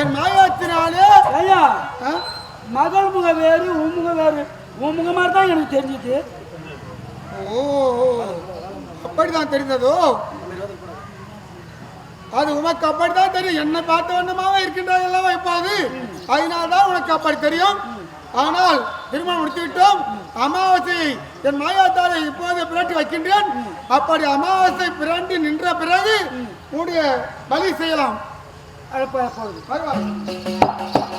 என் மாயாத்தினாலே ஐயா? மகள் முக வேறு உன் முக வேறு. உன் முக மாதிரி தான் எனக்கு தெரிஞ்சுது. ஓ அப்படிதான் தெரிந்ததோ? அது உனக்கு அப்படித்தான் தெரியும். என்ன பார்த்த வண்ணமாக இருக்கின்றது அல்லவா இப்போது? அதனால்தான் உனக்கு அப்படி தெரியும். ஆனால் திருமணம் முடித்து விட்டோம். அமாவாசை என் மாயாத்தாரை இப்போது பிறட்டி வைக்கின்றேன். அப்படி அமாவாசை பிறண்டு நின்ற பிறகு உன்னுடைய பலி செய்யலாம். அழைப்பா போகுது பரவாயில்ல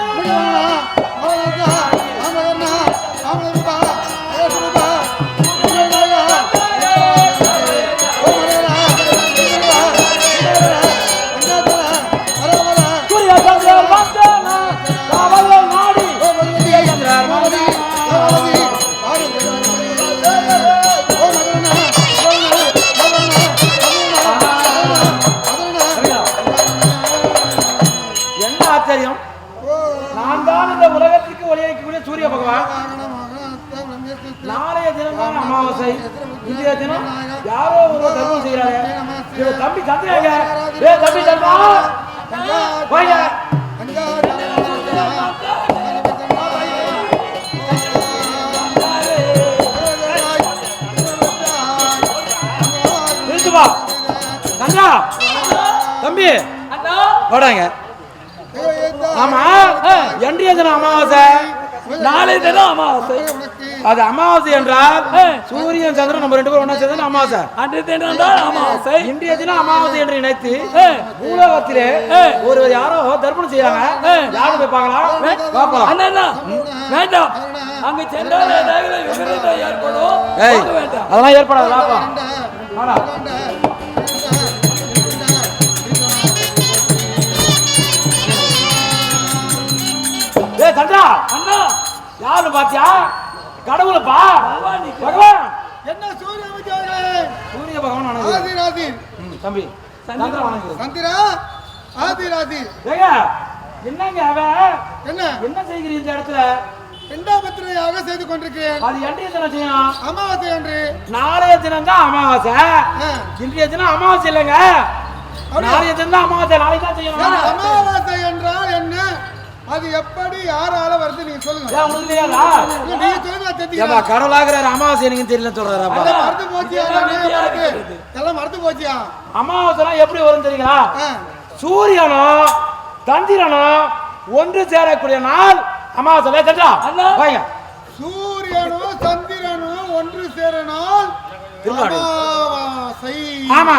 சூரிய தம்பி சந்திரா தம்பி! வாடாங்க. ஆமா என்றைய தினம் அமாவாசை? நாளை தினம் அமாவாசை. அது அமாவாசை என்றால் சூரியன் சந்திரன் நம்ம ரெண்டு பேரும் ஒண்ணா சேர்ந்து அமாவாசை? அன்றைய தினம் தான் அமாவாசை. இன்றைய தினம் அமாவாசை என்று நினைத்து பூலோகத்திலே ஒருவர் யாரோ தர்ப்பணம் செய்யறாங்க யாரும் போய் பார்க்கலாம்? வேண்டாம். அங்க சென்றால் ஏற்படும். அதெல்லாம் ஏற்படாது. வாடா. ஏய் சந்திரா. அண்ணா. யாரு பாத்தியா கடவுளப்பா! பகவான் பகவான்! என்ன சூரிய சூரிய பகவான் ஆதிராதி ம், தம்பி. சந்திரா. சந்திரா ஆதிராதி ஏங்க என்னங்க அவன் என்ன? என்ன செய்கிறீங்க இந்த இடத்துல? ரெண்டாபத்திரையாக செய்து கொண்டிருக்கிறேன்? அது எண்டைய தினம் செய்யணும் அமாவாசை என்று நாளைய தினம் தான் அமாவாசை. இன்றைய தினம் அமாவாசை இல்லைங்க. நாளைய தினம் தான் அமாவாசை. நாளைக்கு தான் செய்யணும் அமாவாசை என்றால் என்ன? அது எப்படி யாரால வருது நீங்க சொல்லுங்க. உங்களுக்கு தெரியாதா? நீங்க சொல்லுங்க கடவுளாகிறாரு அமாவாசை எனக்கு தெரியல எல்லாம் மறந்து போச்சியா? எல்லாம் மறந்து போச்சியா? அமாவாசைலாம் எப்படி வரும் தெரியுங்களா. சூரியனும் சந்திரனும் ஒன்று சேரக்கூடிய நாள் அமாவாசை அண்ணா. வாங்க. சூரியனும் சந்திரனும் ஒன்று சேரனால் திருவாரூர். அமாவாசை. ஆமா.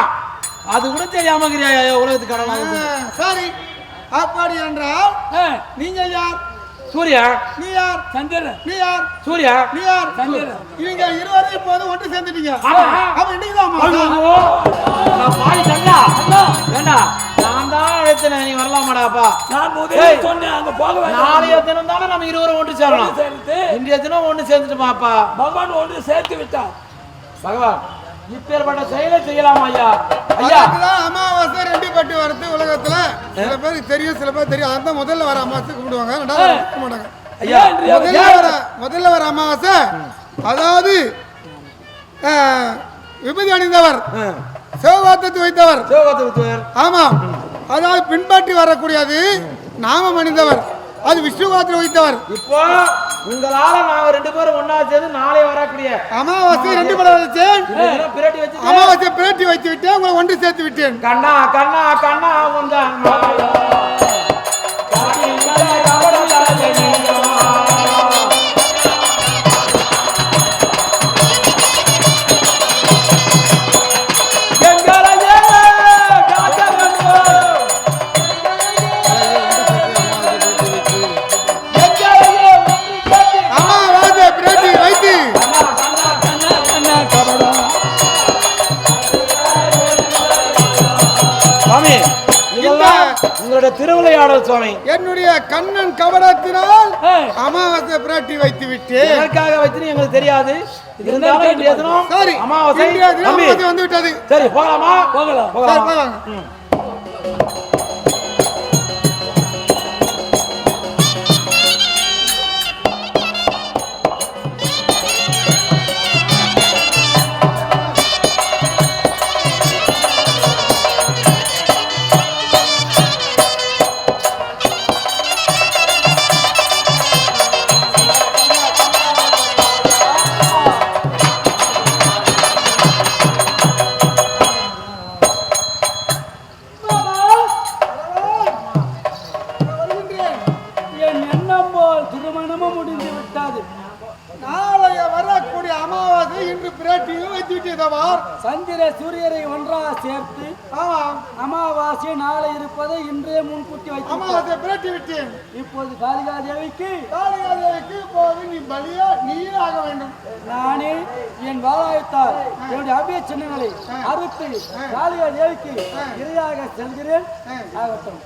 அது கூட தெரியாம உலகத்துக்கு கடவுளாக சரி. அப்படி என்றால் ஆ, நீங்க யார்? சூர்யா. நீ யார்? சந்திரன். நீ யார்? சூர்யா. நீ யார்? சந்திரன். இவங்க இருவரும் இப்போது ஒன்று சேர்ந்துட்டீங்க. அப்ப இன்னைக்கு நான் தான் அழைத்தேன் நீ வரலாமாடாப்பா? நான் முதல்ல ஏய். சொன்னேன் அங்க போக நாளைய தினம் தானே நம்ம இருவரும் ஒன்று சேரணும். இன்றைய தினம் ஒன்று சேர்ந்துட்டுமாப்பா பகவான் ஒன்று சேர்த்து விட்டார். பகவான் இப்பேற்பட்ட செயலை செய்யலாமா ஐயா. ஐயா. அமாவாசை ரெண்டு பட்டு வருது. சில பேருக்கு தெரியும் சில பேர் தெரியும். அதான் முதல்ல வர அமாவாசை கும்பிடுவாங்க. ரெண்டாவது கும்பிட மாட்டாங்க. முதல்ல வர முதல்ல வர அமாவாசை அதாவது விபூதி அணிந்தவர் சிவபாத்தத்து வைத்தவர். சிவகாத்திருத்தர் ஆமாம். அதாவது பின்பற்றி வரக்கூடியது நாமம் அணிந்தவர். அது விஷ்ணுவாத்திரம் வைத்தவர் இப்போ உங்களால நாங்க ரெண்டு பேரும் ஒண்ணா சேர்ந்து நாளை வரக்கூடிய அமாவாசை ரெண்டு இந்த தினம் பிரட்டி வச்சு அமாவாசை பிரட்டி வைத்து விட்டேன் உங்களை ஒன்று சேர்த்து விட்டேன். கண்ணா கண்ணா கண்ணா உந்தான் திருவிளையாடல் சுவாமி. என்னுடைய கண்ணன் கவனத்தினால் அமாவாசை பிரட்டி வைத்து விட்டேன் எதற்காக வச்சுன்னு எங்களுக்கு தெரியாது. இருந்தாலும் இன்றைய தினம் சரி அமாவாசை வந்து விட்டது சரி போகலாமா? போகலாம் போகலாமா? இப்போது காளிகா தேவிக்கு காளிகாதேவிக்கு இப்போது நீ பலியா நீராக வேண்டும். நானே என் வாழாயத்தால் என்னுடைய அபிய சின்னங்களை அறுத்து காளிகா தேவிக்கு இரையாக செல்கிறேன். ஆகட்டும்.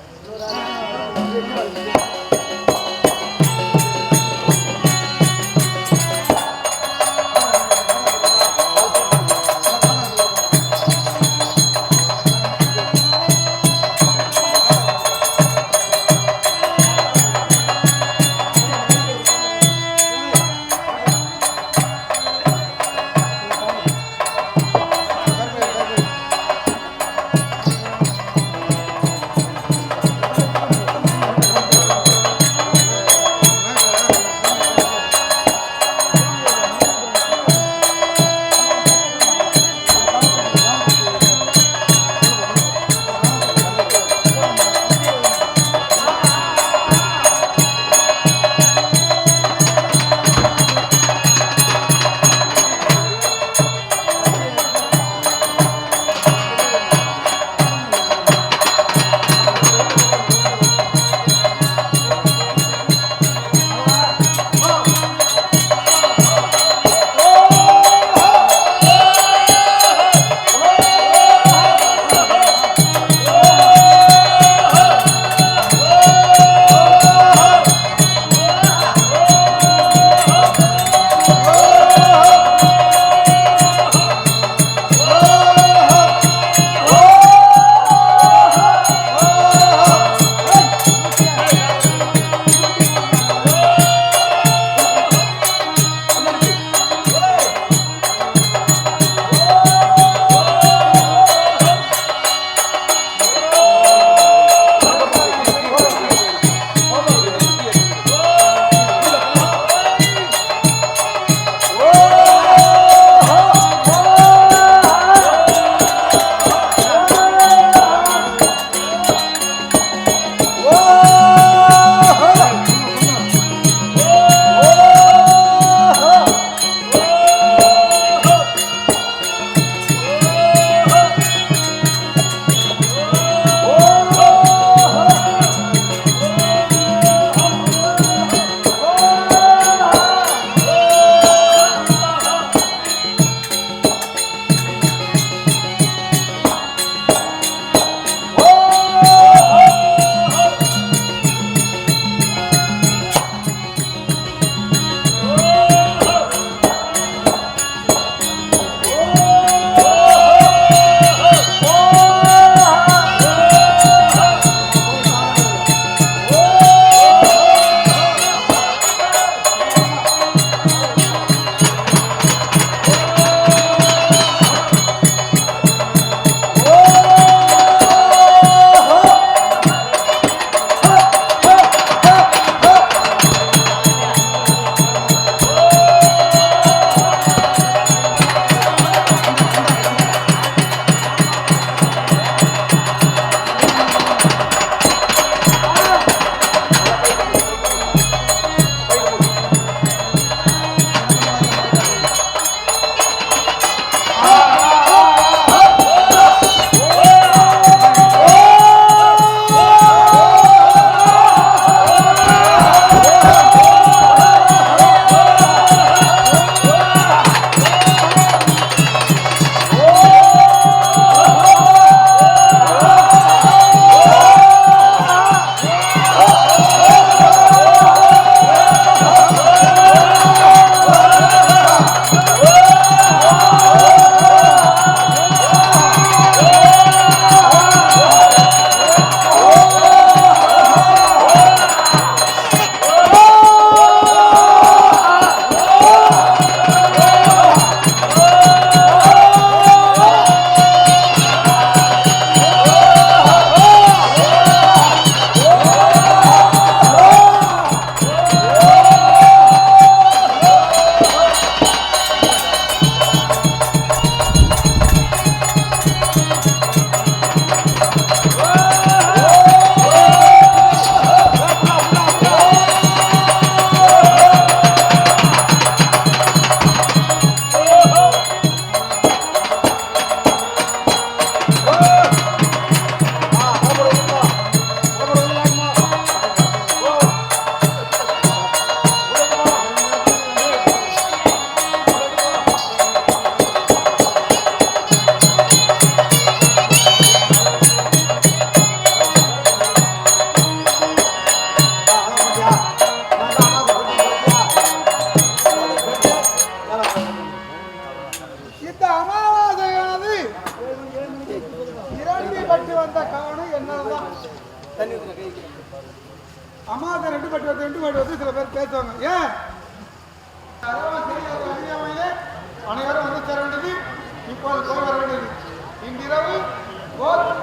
What?